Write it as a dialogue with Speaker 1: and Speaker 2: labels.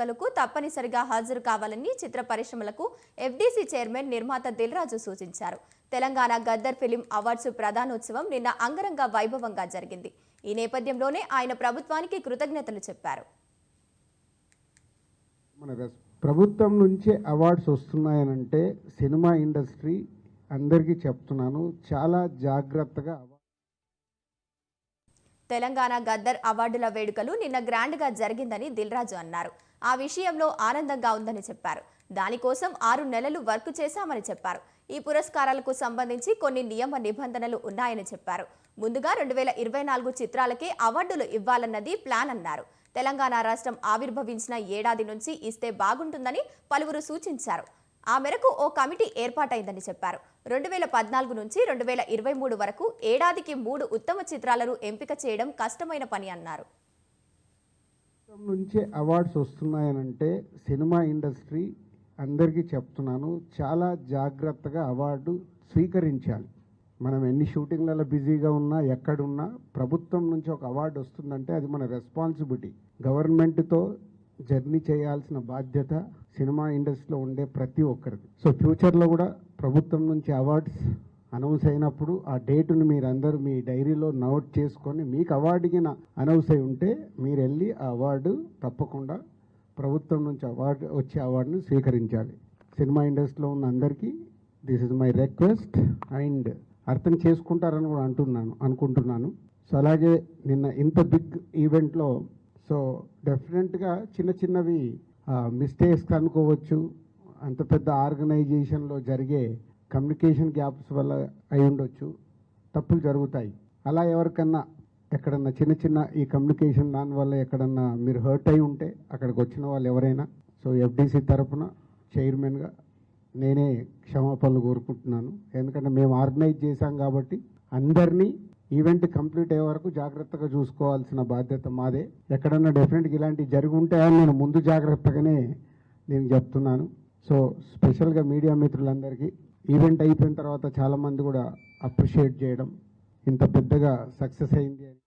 Speaker 1: కలకు తప్పనిసరిగా హాజరు కావాలని చిత్ర పరిశ్రమలకు ఎఫ్డీసీ చైర్మన్ నిర్మాత దిల్రాజు సూచించారు. తెలంగాణ గద్దర్ ఫిలిం అవార్డ్స్ ప్రధానోత్సవం నిన్న అంగరంగ వైభవంగా జరిగింది. ఈ నేపథ్యంలోనే ఆయన ప్రభుత్వానికి కృతజ్ఞతలు చెప్పారు.
Speaker 2: మన ప్రభుత్వం నుంచే అవార్డ్స్ వస్తున్నాయనంటే సినిమా ఇండస్ట్రీ అందరికీ చెప్తున్నాను. చాలా జాగ్రత్తగా
Speaker 1: తెలంగాణ గద్దర్ అవార్డుల వేడుకలు నిన్న గ్రాండ్గా జరిగిందని దిల్రాజు అన్నారు. ఆ విషయంలో ఆనందంగా ఉందని చెప్పారు. దానికోసం ఆరు నెలలు వర్క్ చేశామని చెప్పారు. ఈ పురస్కారాలకు సంబంధించి కొన్ని నియమ నిబంధనలు ఉన్నాయని చెప్పారు. ముందుగా రెండు వేల ఇరవై నాలుగు చిత్రాలకే అవార్డులు ఇవ్వాలన్నది ప్లాన్ అన్నారు. తెలంగాణ రాష్ట్రం ఆవిర్భవించిన ఏడాది నుంచి ఇస్తే బాగుంటుందని పలువురు సూచించారు. ఆ మేరకు ఓ కమిటీ ఏర్పాటైందని చెప్పారు. రెండు వేల పద్నాలుగు నుంచి రెండు వేల ఇరవై మూడు వరకు ఏడాదికి మూడు ఉత్తమ చిత్రాలను ఎంపిక చేయడం కష్టమైన పని అన్నారు.
Speaker 2: నుంచే అవార్డ్స్ వస్తున్నాయనంటే సినిమా ఇండస్ట్రీ అందరికీ చెప్తున్నాను. చాలా జాగ్రత్తగా అవార్డు స్వీకరించాలి. మనం ఎన్ని షూటింగ్లలో బిజీగా ఉన్నా ఎక్కడున్నా ప్రభుత్వం నుంచి ఒక అవార్డు వస్తుందంటే అది మన రెస్పాన్సిబిలిటీ. గవర్నమెంట్తో జర్నీ చేయాల్సిన బాధ్యత సినిమా ఇండస్ట్రీలో ఉండే ప్రతి ఒక్కరిది. సో ఫ్యూచర్లో కూడా ప్రభుత్వం నుంచి అవార్డ్స్ అనౌన్స్ అయినప్పుడు ఆ డేటును మీరందరూ మీ డైరీలో నోట్ చేసుకొని మీకు అవార్డుకి అనౌన్స్ అయి ఉంటే మీరు వెళ్ళి ఆ అవార్డు తప్పకుండా ప్రభుత్వం నుంచి అవార్డు వచ్చే అవార్డును స్వీకరించాలి. సినిమా ఇండస్ట్రీలో ఉన్న అందరికీ this is my request and అర్థం చేసుకుంటారని కూడా అంటున్నాను అనుకుంటున్నాను. సో అలాగే నిన్న ఇంత బిగ్ ఈవెంట్లో సో డెఫినెట్గా చిన్న చిన్నవి మిస్టేక్స్ అనుకోవచ్చు. అంత పెద్ద ఆర్గనైజేషన్లో జరిగే కమ్యూనికేషన్ గ్యాప్స్ వల్ల అయి ఉండొచ్చు తప్పులు జరుగుతాయి. అలా ఎవరికన్నా ఎక్కడన్నా చిన్న చిన్న ఈ కమ్యూనికేషన్ దానివల్ల ఎక్కడన్నా మీరు హర్ట్ అయి ఉంటే అక్కడికి వచ్చిన వాళ్ళు ఎవరైనా సో ఎఫ్డీసీ తరఫున చైర్మన్గా నేనే క్షమాపణలు కోరుకుంటున్నాను. ఎందుకంటే మేము ఆర్గనైజ్ చేశాం కాబట్టి అందరినీ ఈవెంట్ కంప్లీట్ అయ్యే వరకు జాగ్రత్తగా చూసుకోవాల్సిన బాధ్యత మాదే. ఎక్కడన్నా డెఫినెట్గా ఇలాంటివి జరిగి ఉంటే నేను ముందు జాగ్రత్తగానే నేను చెప్తున్నాను. సో స్పెషల్గా మీడియా మిత్రులందరికీ ఈవెంట్ అయిపోయిన తర్వాత చాలామంది కూడా అప్రిషియేట్ చేయడం ఇంత పెద్దగా సక్సెస్ అయింది అని